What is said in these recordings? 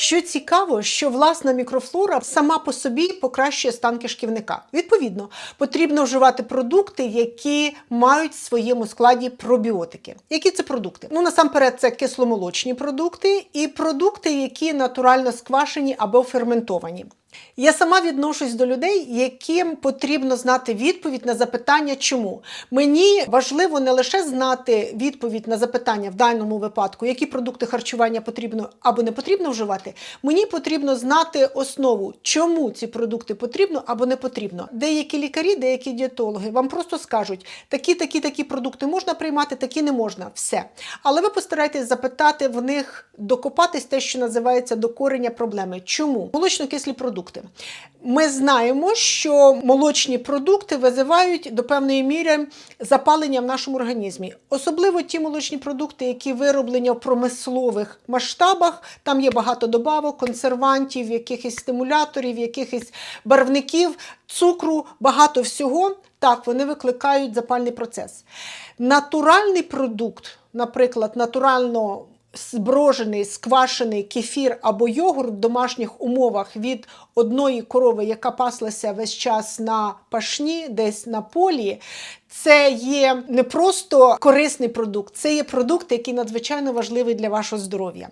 Що цікаво, що власна мікрофлора сама по собі покращує стан кишківника. Відповідно, потрібно вживати продукти, які мають в своєму складі пробіотики. Які це продукти? Ну насамперед, це кисломолочні продукти і продукти, які натурально сквашені або ферментовані. Я сама відношусь до людей, яким потрібно знати відповідь на запитання, чому мені важливо не лише знати відповідь на запитання в даному випадку, які продукти харчування потрібно або не потрібно вживати. Мені потрібно знати основу, чому ці продукти потрібно або не потрібно. Деякі лікарі, деякі дієтологи вам просто скажуть, такі, такі, такі продукти можна приймати, такі не можна. Все. Але ви постарайтесь запитати в них, докопатись те, що називається до корення проблеми. Чому молочно-кислі продукти? Ми знаємо, що молочні продукти визивають до певної міри запалення в нашому організмі. Особливо ті молочні продукти, які вироблені в промислових масштабах. Там є багато добавок, консервантів, якихось стимуляторів, якихось барвників, цукру, багато всього. Так, вони викликають запальний процес. Натуральний продукт, наприклад, натурально зброжений, сквашений кефір або йогурт в домашніх умовах від одної корови, яка паслася весь час на пашні, десь на полі, це є не просто корисний продукт, це є продукт, який надзвичайно важливий для вашого здоров'я.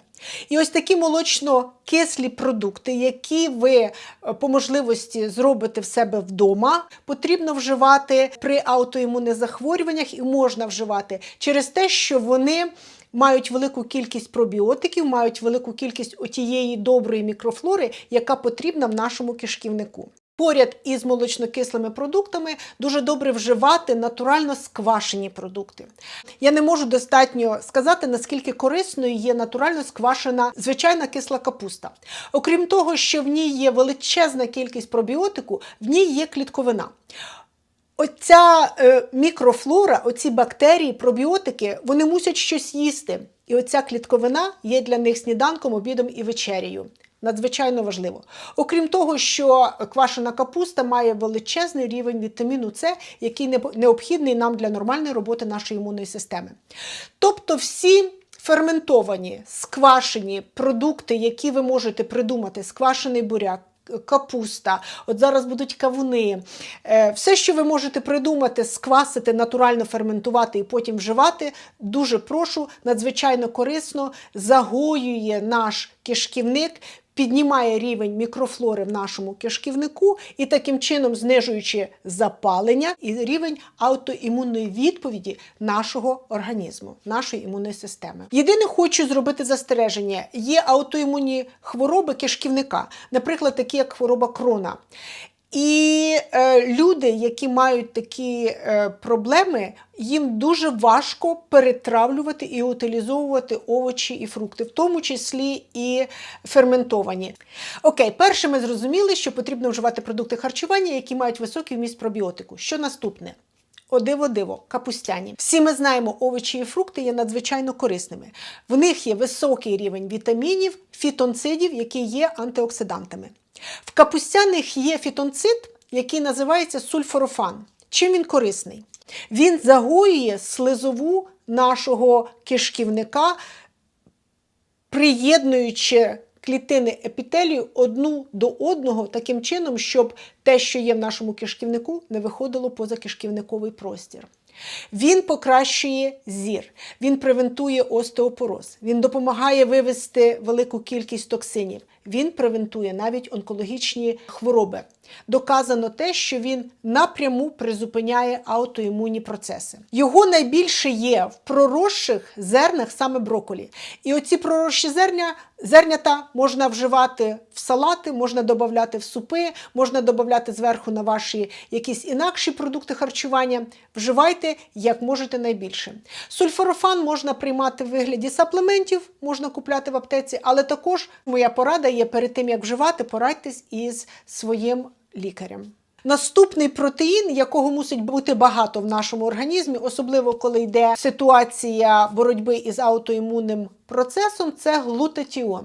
І ось такі молочно-кислі продукти, які ви е, по можливості зробите в себе вдома, потрібно вживати при аутоімунних захворюваннях і можна вживати через те, що вони мають велику кількість пробіотиків, мають велику кількість отієї доброї мікрофлори, яка потрібна в нашому кишківнику. Поряд із молочнокислими продуктами дуже добре вживати натурально сквашені продукти. Я не можу достатньо сказати, наскільки корисною є натурально сквашена звичайна кисла капуста. Окрім того, що в ній є величезна кількість пробіотику, в ній є клітковина. Оця е, мікрофлора, оці бактерії, пробіотики, вони мусять щось їсти. І оця клітковина є для них сніданком, обідом і вечерею. Надзвичайно важливо. Окрім того, що квашена капуста має величезний рівень вітаміну С, який необхідний нам для нормальної роботи нашої імунної системи. Тобто всі ферментовані, сквашені продукти, які ви можете придумати, сквашений буряк, Капуста, от зараз будуть кавуни. Е, Все, що ви можете придумати, сквасити, натурально ферментувати і потім вживати, дуже прошу, надзвичайно корисно загоює наш кишківник, піднімає рівень мікрофлори в нашому кишківнику і таким чином знижуючи запалення і рівень аутоімунної відповіді нашого організму, нашої імунної системи. Єдине, хочу зробити застереження: є аутоімунні хвороби кишківника, наприклад, такі як хвороба крона. І е, люди, які мають такі е, проблеми, їм дуже важко перетравлювати і утилізовувати овочі і фрукти, в тому числі і ферментовані. Окей, перше ми зрозуміли, що потрібно вживати продукти харчування, які мають високий вміст пробіотику. Що наступне? О, диво, диво, капустяні. Всі ми знаємо, овочі і фрукти є надзвичайно корисними. В них є високий рівень вітамінів, фітонцидів, які є антиоксидантами. В капустяних є фітонцид, який називається сульфорофан. Чим він корисний? Він загоює слизову нашого кишківника, приєднуючи клітини епітелію одну до одного таким чином, щоб те, що є в нашому кишківнику, не виходило поза кишківниковий простір. Він покращує зір, він превентує остеопороз, він допомагає вивести велику кількість токсинів, він превентує навіть онкологічні хвороби. Доказано те, що він напряму призупиняє аутоімунні процеси. Його найбільше є в проросших зернах саме броколі. І оці проросші зерня, зернята можна вживати в салати, можна додати в супи, можна додати зверху на ваші якісь інакші продукти харчування. Вживайте як можете найбільше. Сульфорофан можна приймати в вигляді саплементів, можна купляти в аптеці, але також моя порада є перед тим, як вживати, порадьтесь із своїм лікарем. Наступний протеїн, якого мусить бути багато в нашому організмі, особливо коли йде ситуація боротьби із аутоімунним процесом, це глутатіон.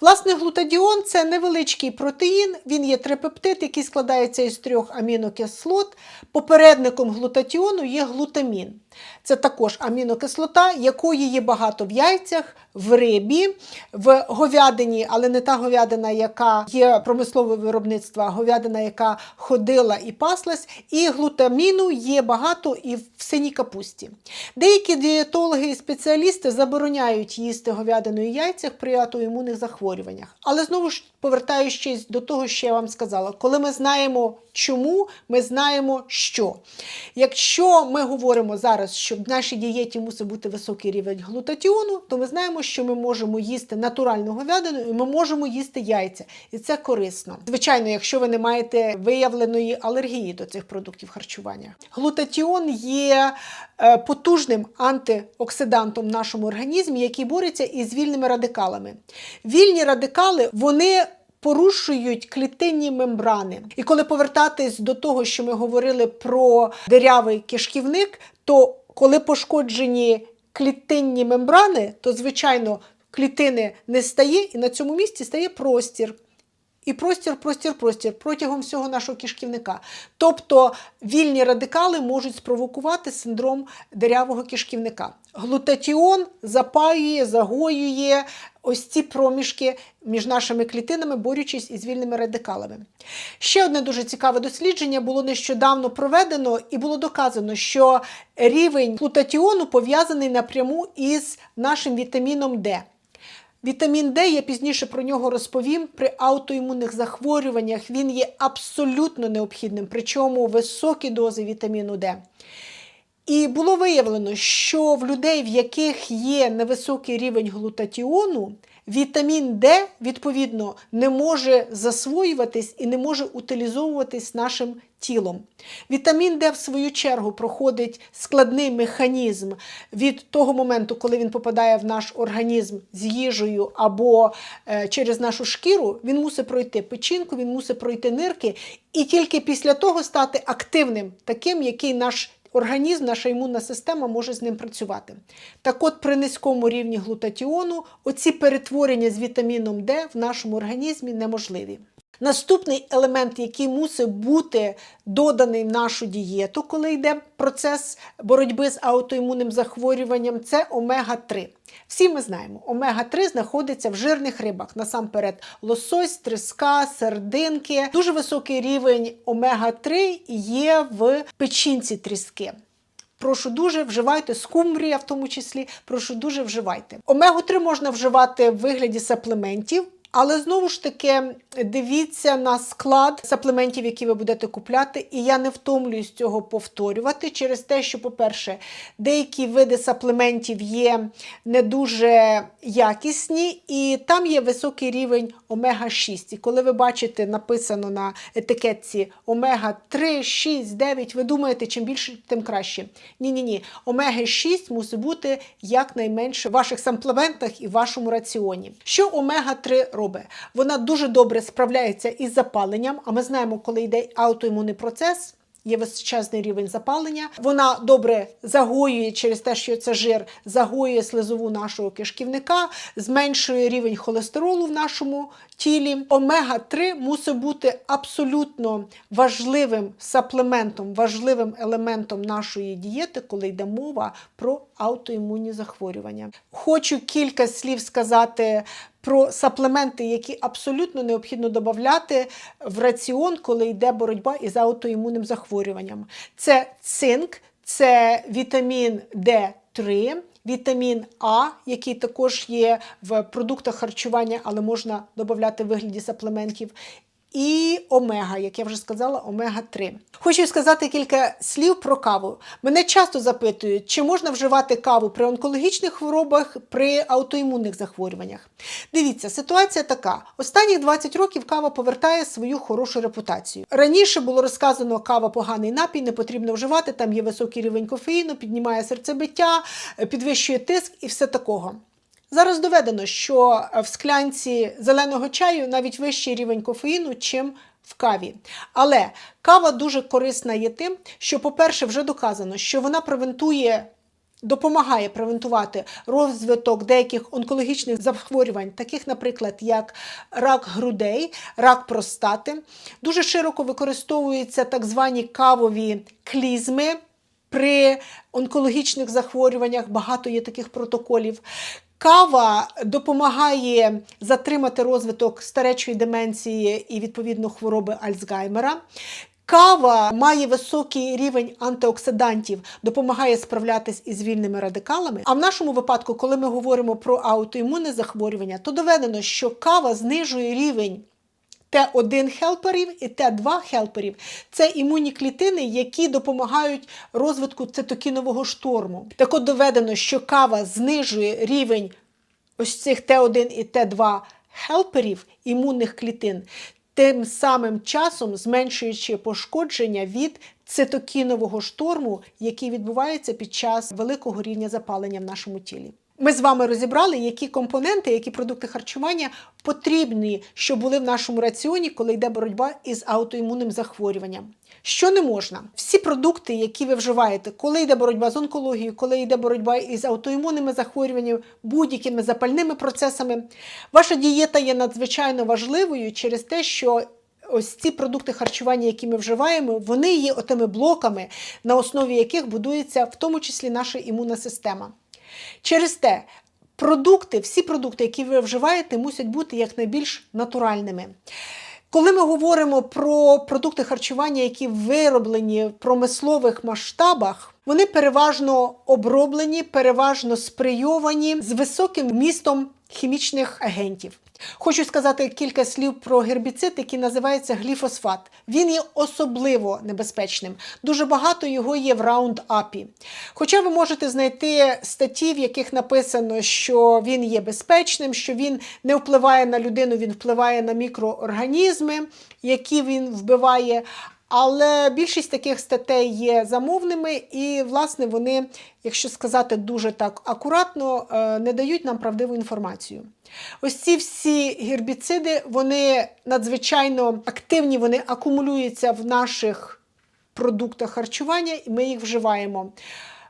Власне, глутадіон це невеличкий протеїн, він є трипептид, який складається із трьох амінокислот. Попередником глутатіону є глутамін. Це також амінокислота, якої є багато в яйцях, в рибі, в говядині, але не та говядина, яка є промислове виробництво, а говядина, яка ходила і паслась. І глутаміну є багато і в синій капусті. Деякі дієтологи і спеціалісти забороняють їсти говядину і яйцях при аутоімунних захворюваннях. Але знову ж повертаючись до того, що я вам сказала, коли ми знаємо чому, ми знаємо що. Якщо ми говоримо зараз, що в нашій дієті мусить бути високий рівень глутатіону, то ми знаємо, що ми можемо їсти натуральну говядину і ми можемо їсти яйця. І це корисно. Звичайно, якщо ви не маєте виявленої алергії до цих продуктів харчування. Глутатіон є е, потужним антиоксидантом в нашому організмі, який бореться із вільними радикалами. Вільні радикали вони порушують клітинні мембрани. І коли повертатись до того, що ми говорили про дирявий кишківник, то коли пошкоджені клітинні мембрани, то звичайно клітини не стає, і на цьому місці стає простір. І простір, простір, простір протягом всього нашого кишківника. Тобто вільні радикали можуть спровокувати синдром дирявого кишківника. Глутатіон запаює, загоює ось ці проміжки між нашими клітинами, борючись із вільними радикалами. Ще одне дуже цікаве дослідження було нещодавно проведено і було доказано, що рівень глутатіону пов'язаний напряму із нашим вітаміном Д. Вітамін Д, я пізніше про нього розповім. При аутоімунних захворюваннях він є абсолютно необхідним, причому високі дози вітаміну Д. І було виявлено, що в людей, в яких є невисокий рівень глутатіону, вітамін Д, відповідно, не може засвоюватись і не може утилізовуватись нашим тілом. Вітамін Д, в свою чергу, проходить складний механізм від того моменту, коли він попадає в наш організм з їжею або е, через нашу шкіру, він мусить пройти печінку, він мусить пройти нирки, і тільки після того стати активним, таким, який наш організм, наша імунна система може з ним працювати. Так от, при низькому рівні глутатіону оці перетворення з вітаміном Д в нашому організмі неможливі. Наступний елемент, який мусить бути доданий в нашу дієту, коли йде процес боротьби з аутоімунним захворюванням, це омега-3. Всі ми знаємо, омега-3 знаходиться в жирних рибах, насамперед лосось, треска, сердинки. Дуже високий рівень омега-3 є в печінці тріски. Прошу дуже вживайте скумбрія, в тому числі. Прошу дуже вживайте. Омегу 3 можна вживати в вигляді саплементів. Але знову ж таки дивіться на склад саплементів, які ви будете купляти, і я не втомлююсь цього повторювати через те, що, по-перше, деякі види саплементів є не дуже якісні, і там є високий рівень омега-6. І коли ви бачите, написано на етикетці омега-3, 6, 9, ви думаєте, чим більше, тим краще. Ні-ні ні. Омега-6 мусить бути якнайменше в ваших саплементах і в вашому раціоні. Що омега-3 робить? Вона дуже добре справляється із запаленням, а ми знаємо, коли йде аутоімунний процес. Є величезний рівень запалення. Вона добре загоює через те, що це жир, загоює слизову нашого кишківника, зменшує рівень холестеролу в нашому тілі. Омега-3 мусить бути абсолютно важливим саплементом, важливим елементом нашої дієти, коли йде мова про аутоімунні захворювання. Хочу кілька слів сказати про саплементи, які абсолютно необхідно додати в раціон, коли йде боротьба із аутоімунним захворюванням. Це цинк, це вітамін Д3. вітамін А, який також є в продуктах харчування, але можна додати в вигляді саплементів. І омега, як я вже сказала, омега-3. Хочу сказати кілька слів про каву. Мене часто запитують, чи можна вживати каву при онкологічних хворобах, при аутоімунних захворюваннях. Дивіться, ситуація така: останні 20 років кава повертає свою хорошу репутацію. Раніше було розказано, кава поганий напій, не потрібно вживати, там є високий рівень кофеїну, піднімає серцебиття, підвищує тиск і все такого. Зараз доведено, що в склянці зеленого чаю навіть вищий рівень кофеїну, чим в каві. Але кава дуже корисна є тим, що, по-перше, вже доказано, що вона превентує. Допомагає превентувати розвиток деяких онкологічних захворювань, таких, наприклад, як рак грудей, рак простати. Дуже широко використовуються так звані кавові клізми при онкологічних захворюваннях, багато є таких протоколів. Кава допомагає затримати розвиток старечої деменції і відповідно хвороби Альцгаймера. Кава має високий рівень антиоксидантів, допомагає справлятись із вільними радикалами. А в нашому випадку, коли ми говоримо про аутоімунне захворювання, то доведено, що кава знижує рівень Т1 хелперів і Т2 хелперів це імунні клітини, які допомагають розвитку цитокінового шторму. Так от доведено, що кава знижує рівень ось цих Т1 і Т2 хелперів імунних клітин, тим самим часом зменшуючи пошкодження від цитокінового шторму, який відбувається під час великого рівня запалення в нашому тілі. Ми з вами розібрали, які компоненти, які продукти харчування потрібні, щоб були в нашому раціоні, коли йде боротьба із аутоімунним захворюванням. Що не можна? Всі продукти, які ви вживаєте, коли йде боротьба з онкологією, коли йде боротьба із аутоімунними захворюваннями, будь-якими запальними процесами, ваша дієта є надзвичайно важливою через те, що ось ці продукти харчування, які ми вживаємо, вони є отими блоками, на основі яких будується в тому числі наша імунна система. Через те, продукти, всі продукти, які ви вживаєте, мусять бути якнайбільш натуральними. Коли ми говоримо про продукти харчування, які вироблені в промислових масштабах, вони переважно оброблені, переважно сприйовані з високим вмістом хімічних агентів. Хочу сказати кілька слів про гербіцид, який називається гліфосфат. Він є особливо небезпечним. Дуже багато його є в раундапі. Хоча ви можете знайти статті, в яких написано, що він є безпечним, що він не впливає на людину, він впливає на мікроорганізми, які він вбиває. Але більшість таких статей є замовними, і, власне, вони, якщо сказати дуже так акуратно, е, не дають нам правдиву інформацію. Ось ці всі гербіциди, вони надзвичайно активні, вони акумулюються в наших продуктах харчування, і ми їх вживаємо.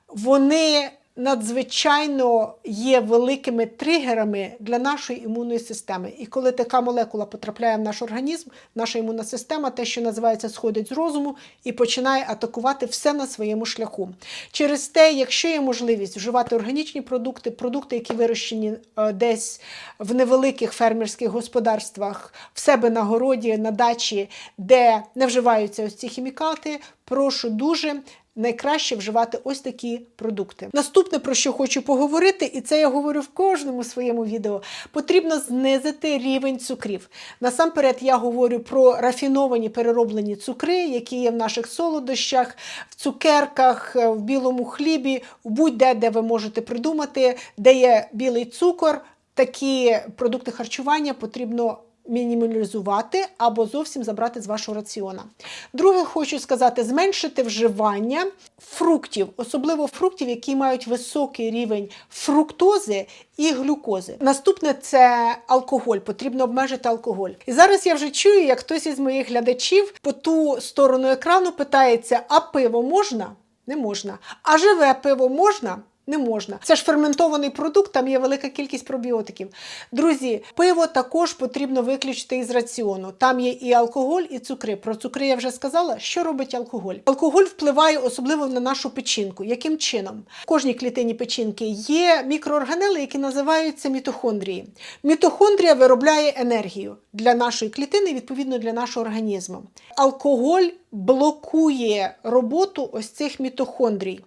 Вони надзвичайно є великими тригерами для нашої імунної системи. І коли така молекула потрапляє в наш організм, наша імунна система, те, що називається, сходить з розуму і починає атакувати все на своєму шляху. Через те, якщо є можливість вживати органічні продукти, продукти, які вирощені е, десь в невеликих фермерських господарствах, в себе на городі, на дачі, де не вживаються ось ці хімікати, прошу дуже найкраще вживати ось такі продукти. Наступне, про що хочу поговорити, і це я говорю в кожному своєму відео, потрібно знизити рівень цукрів. Насамперед, я говорю про рафіновані перероблені цукри, які є в наших солодощах, в цукерках, в білому хлібі, будь-де, де ви можете придумати, де є білий цукор. Такі продукти харчування потрібно мінімалізувати або зовсім забрати з вашого раціона. Друге, хочу сказати, зменшити вживання фруктів, особливо фруктів, які мають високий рівень фруктози і глюкози. Наступне це алкоголь. Потрібно обмежити алкоголь. І зараз я вже чую, як хтось із моїх глядачів по ту сторону екрану питається: а пиво можна? Не можна. А живе пиво можна? Не можна. Це ж ферментований продукт, там є велика кількість пробіотиків. Друзі, пиво також потрібно виключити із раціону. Там є і алкоголь, і цукри. Про цукри я вже сказала. Що робить алкоголь? Алкоголь впливає особливо на нашу печінку. Яким чином? В кожній клітині печінки є мікроорганели, які називаються мітохондрії. Мітохондрія виробляє енергію для нашої клітини, відповідно для нашого організму. Алкоголь блокує роботу ось цих мітохондрій.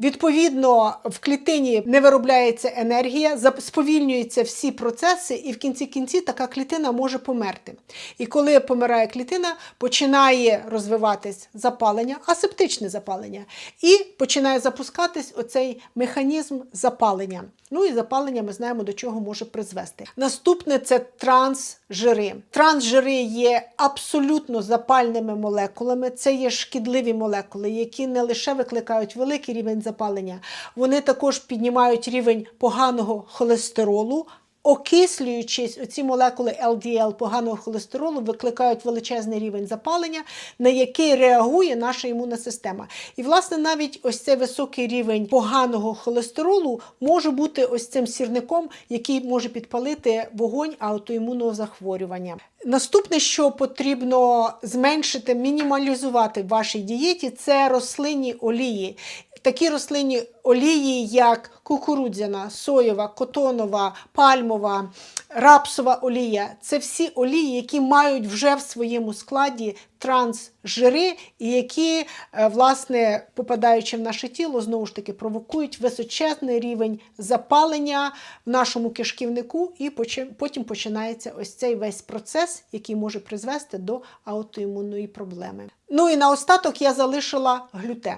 Відповідно, в клітині не виробляється енергія, сповільнюються всі процеси, і в кінці кінці така клітина може померти. І коли помирає клітина, починає розвиватись запалення, асептичне запалення, і починає запускатись оцей механізм запалення. Ну і запалення ми знаємо, до чого може призвести. Наступне це трансжири. Трансжири є абсолютно запальними молекулами, це є шкідливі молекули, які не лише викликають великий рівень запалення, вони також піднімають рівень поганого холестеролу. окислюючись, оці молекули LDL поганого холестеролу викликають величезний рівень запалення, на який реагує наша імунна система. І, власне, навіть ось цей високий рівень поганого холестеролу може бути ось цим сірником, який може підпалити вогонь аутоімунного захворювання. Наступне, що потрібно зменшити, мінімалізувати в вашій дієті, це рослинні олії. Такі рослинні олії, як кукурудзяна, соєва, котонова, пальмова, рапсова олія це всі олії, які мають вже в своєму складі трансжири, і які, е, власне, попадаючи в наше тіло, знову ж таки провокують височезний рівень запалення в нашому кишківнику, і потім починається ось цей весь процес, який може призвести до аутоімунної проблеми. Ну і наостаток я залишила глютен.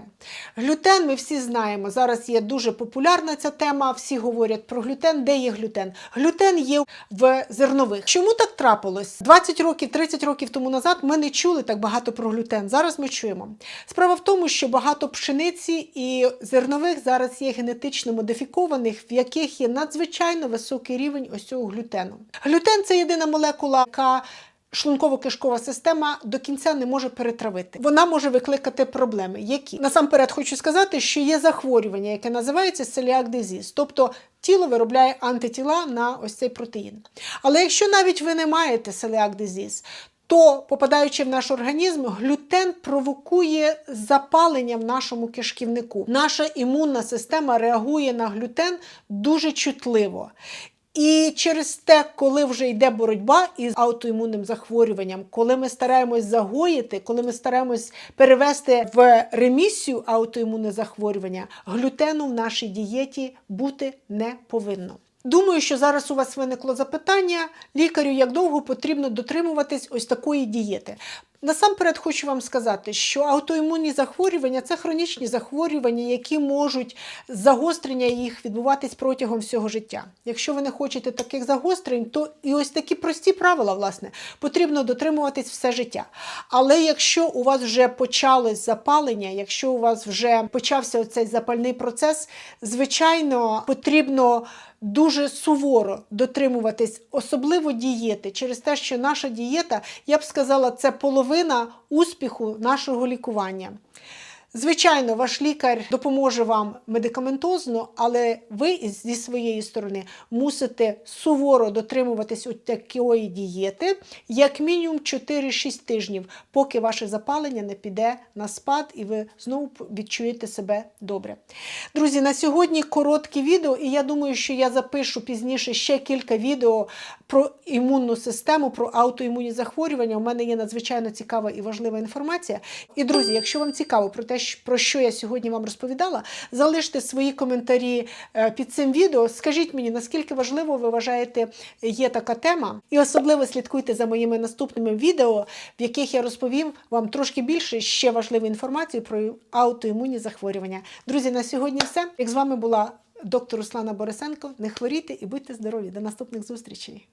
Глютен, ми всі знаємо. Зараз є дуже популярна ця тема. Всі говорять про глютен. Де є глютен? Глютен є в зернових. Чому так трапилось? 20 років, 30 років тому назад ми не чули так багато про глютен. Зараз ми чуємо. Справа в тому, що багато пшениці і зернових зараз є генетично модифікованих, в яких є надзвичайно високий рівень ось цього глютену. Глютен це єдина молекула, яка Шлунково-кишкова система до кінця не може перетравити. Вона може викликати проблеми. Які насамперед хочу сказати, що є захворювання, яке називається celiac disease, тобто тіло виробляє антитіла на ось цей протеїн. Але якщо навіть ви не маєте celiac disease, то, попадаючи в наш організм, глютен провокує запалення в нашому кишківнику. Наша імунна система реагує на глютен дуже чутливо. І через те, коли вже йде боротьба із аутоімунним захворюванням, коли ми стараємось загоїти, коли ми стараємось перевести в ремісію аутоімунне захворювання, глютену в нашій дієті бути не повинно. Думаю, що зараз у вас виникло запитання лікарю, як довго потрібно дотримуватись ось такої дієти. Насамперед хочу вам сказати, що аутоімунні захворювання це хронічні захворювання, які можуть загострення їх відбуватись протягом всього життя. Якщо ви не хочете таких загострень, то і ось такі прості правила, власне, потрібно дотримуватись все життя. Але якщо у вас вже почалось запалення, якщо у вас вже почався оцей запальний процес, звичайно, потрібно дуже суворо дотримуватись, особливо дієти, через те, що наша дієта, я б сказала, це половина успіху нашого лікування. Звичайно, ваш лікар допоможе вам медикаментозно, але ви зі своєї сторони мусите суворо дотримуватись от такої дієти, як мінімум 4-6 тижнів, поки ваше запалення не піде на спад і ви знову відчуєте себе добре. Друзі, на сьогодні коротке відео, і я думаю, що я запишу пізніше ще кілька відео про імунну систему, про аутоімунні захворювання. У мене є надзвичайно цікава і важлива інформація. І, друзі, якщо вам цікаво про те, про що я сьогодні вам розповідала, залиште свої коментарі е, під цим відео. Скажіть мені, наскільки важливо ви вважаєте є така тема, і особливо слідкуйте за моїми наступними відео, в яких я розповім вам трошки більше ще важливої інформації про аутоімунні захворювання. Друзі, на сьогодні все. Як з вами була доктор Руслана Борисенко. Не хворійте і будьте здорові. До наступних зустрічей.